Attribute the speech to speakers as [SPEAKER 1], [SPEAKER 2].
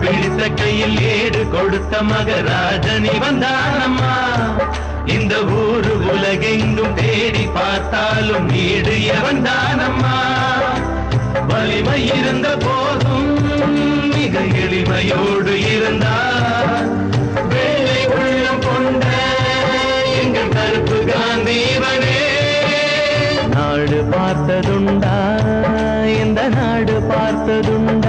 [SPEAKER 1] பிடித்த கையில் ஏடு கொடுத்த மகராஜனி வந்தானம்மா இந்த ஊரு உலகெங்கும் தேடி பார்த்தாலும் வீடு எவன் தானம்மா வலிமை இருந்த போதும் மிக எளிமையோடு இருந்தார். வேலை உள்ளம் கொண்ட எங்கள் கருப்பு காந்தி நாடு பார்த்ததுண்டா இந்த நாடு பார்த்ததுண்டா.